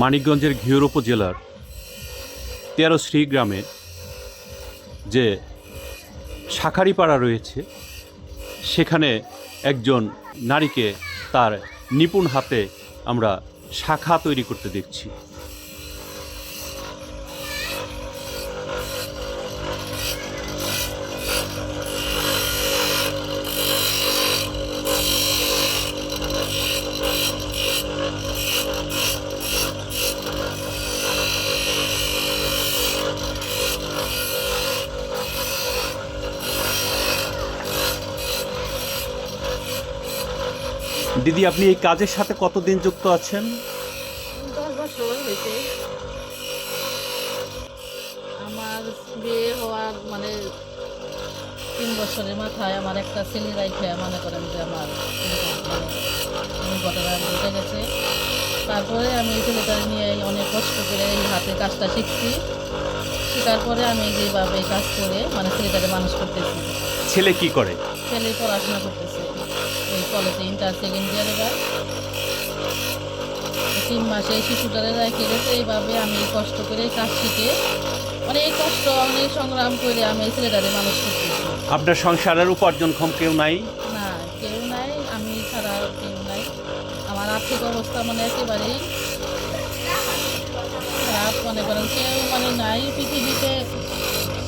মানিকগঞ্জের ঘিওর উপজেলার তেরোশ্রী গ্রামে যে শাখারিপাড়া রয়েছে, সেখানে একজন নারীকে তার নিপুণ হাতে আমরা শাখা তৈরি করতে দেখছি। দিদি আপনি এই কাজের সাথে কতদিন যুক্ত আছেন? দশ বছর হয়েছে। আমার বিয়ে হওয়ার মানে তিন বছরের মাথায় আমার একটা ছেলে রাইখে মনে করেন যে আমার মানে ঘটনা ঘটে গেছে। তারপরে আমি এই ছেলেটা নিয়ে অনেক কষ্ট করে এই হাতে কাজটা শিখছি। শেখার পরে আমি যেভাবে কাজ করে মানে ছেলেটাকে মানুষ করতেছি। ছেলে কি করে? ছেলে পড়াশোনা করতেছে। কলেজে ইন্টার সেকেন্ড ইয়ারে যায়। তিন মাসে এই শিশুটারে রেখে গেছে এইভাবে আমি কষ্ট করে কাজ শিখে অনেক কষ্ট অনেক সংগ্রাম করে আমি এই ছেলেটারে মানুষ করতেছি আপনার সংসারের উপার্জনক্ষম কেউ নাই? না কেউ নাই আমি ছাড়া কেউ নাই। আমার আর্থিক অবস্থা মানে একেবারেই খারাপ মনে করেন কেউ মানে নাই পৃথিবীতে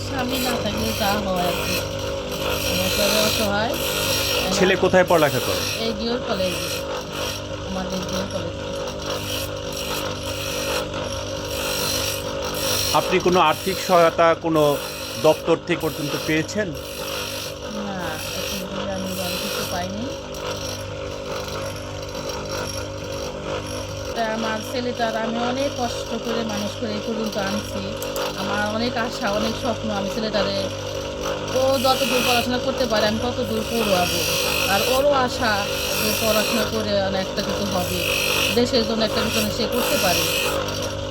স্বামী না থাকলে যা হয় আর কি। ছেলে কোথায় পড়ালেখা করে? এই গিওর কলেজ। আমাদের গিওর কলেজ। আপনি কোনো আর্থিক সহায়তা কোনো দপ্তর থেকে পর্যন্ত পেয়েছেন? না এখন পর্যন্ত আমি ভালো কিছু পাইনি। তা আমার ছেলেটার আমি অনেক কষ্ট করে মানুষ করে এই পর্যন্ত আনছি। আমার অনেক আশা অনেক স্বপ্ন আমি ছেলেটারে ও যত দূর পড়াশোনা করতে পারে আমি তত দূর পড়াবো। আর ওরও আশা যে পড়াশোনা করে একটা কিছু হবে। দেশের জন্য একটা কিছু সে করতে পারে।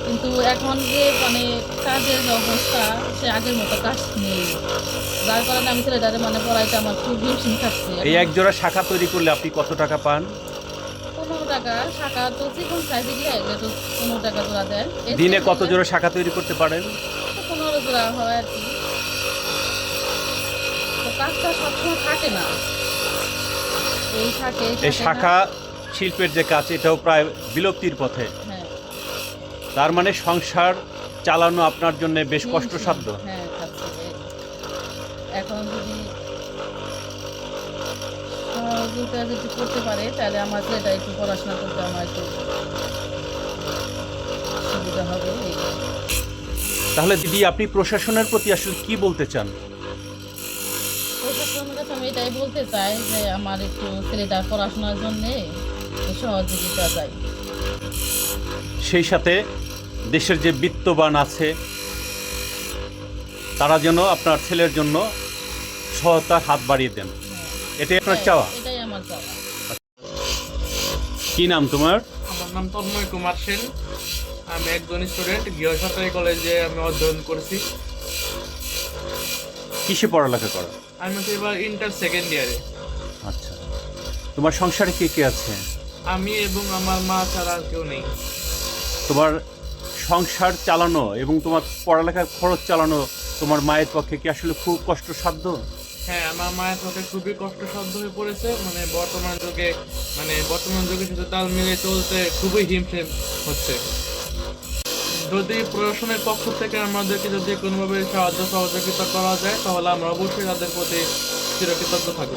কিন্তু এখন যে মানে কাজের যে অবস্থা সে আগের মতো কাজ নেই। যার কারণে আমি ছেলেটারে মানে পড়াইতে আমার খুব হিমশিম খাচ্ছে। এই এক জোড়া শাখা তৈরি করলে আপনি কত টাকা পান? পনেরো টাকা। শাখা তো সাইজে গিয়ে এগুলো পনেরো টাকা জোড়া দেয় এর দিনে কত জোড়া শাখা তৈরি করতে পারেন? পনেরো জোড়া হয় আর কি। তো সবসময় থাকে না। এই থাকে এই শাখা শিল্পের যে কাজ এটাও প্রায় বিলুপ্তির পথে। হ্যাঁ। তার মানে সংসার চালানো আপনার জন্য বেশ। কষ্টসাধ্য। হ্যাঁ এখন যদি সহযোগিতা যদি করতে পারে তাহলে আমার ছেলেটা একটু পড়াশোনা করতে আমার একটু সুবিধা হবে। তাহলে দিদি আপনি প্রশাসনের প্রতি আসলে কি বলতে চান? প্রশাসনের কাছে আমি এটাই বলতে চাই যে আমার একটু ছেলেটার পড়াশোনার জন্যে সহযোগিতা চাই। সেই সাথে দেশের যে বিত্তবান আছে তারা যেন আপনার ছেলের জন্য সহায়তার হাত বাড়িয়ে দেন। এটাই আপনার হ্যাঁ, চাওয়া? এটাই আমার চাওয়া। কি নাম তোমার? আমার নাম তন্ময় কুমার সেন। আমি একজন স্টুডেন্ট গৃহ সরকারি কলেজে আমি অধ্যয়ন করছি। কিসে পড়ালেখা করো? আমি হচ্ছে এবার ইন্টার সেকেন্ড ইয়ারে আচ্ছা। তোমার সংসারে কে কে আছে? আমি এবং আমার মা ছাড়া আর কেউ নেই। তোমার সংসার চালানো এবং তোমার পড়ালেখার খরচ চালানো তোমার মায়ের পক্ষে কি আসলে খুব কষ্টসাধ্য? হ্যাঁ আমার মায়ের পক্ষে খুবই কষ্টসাধ্য হয়ে পড়েছে। মানে বর্তমান যুগে মানে বর্তমান যুগে সাথে তাল মিলে চলতে খুবই হিমশিম হচ্ছে। যদি প্রশাসনের পক্ষ থেকে আমাদেরকে যদি কোনোভাবে সাহায্য সহযোগিতা করা যায়, তাহলে আমরা অবশ্যই তাদের প্রতি চিরকৃতজ্ঞ থাকব।